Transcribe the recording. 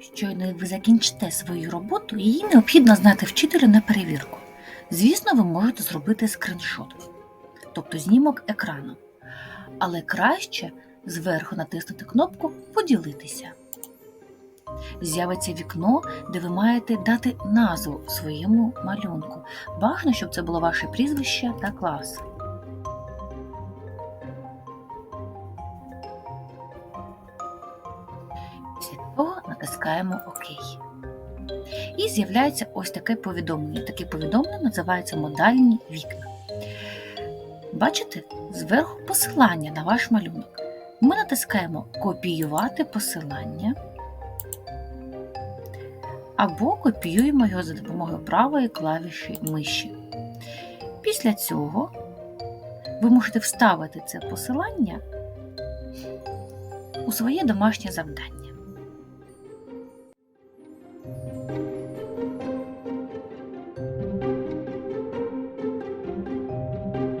Щойно ви закінчите свою роботу, її необхідно знати вчителю на перевірку. Звісно, ви можете зробити скриншот, тобто знімок екрану. Але краще зверху натиснути кнопку Поділитися. З'явиться вікно, де ви маєте дати назву своєму малюнку. Бажано, щоб це було ваше прізвище та клас. Після того натискаємо ОК. І з'являється ось таке повідомлення. Таке повідомлення називається модальні вікна. Бачите зверху посилання на ваш малюнок. Ми натискаємо Копіювати посилання або копіюємо його за допомогою правої клавіші миші. Після цього ви можете вставити це посилання у своє домашнє завдання.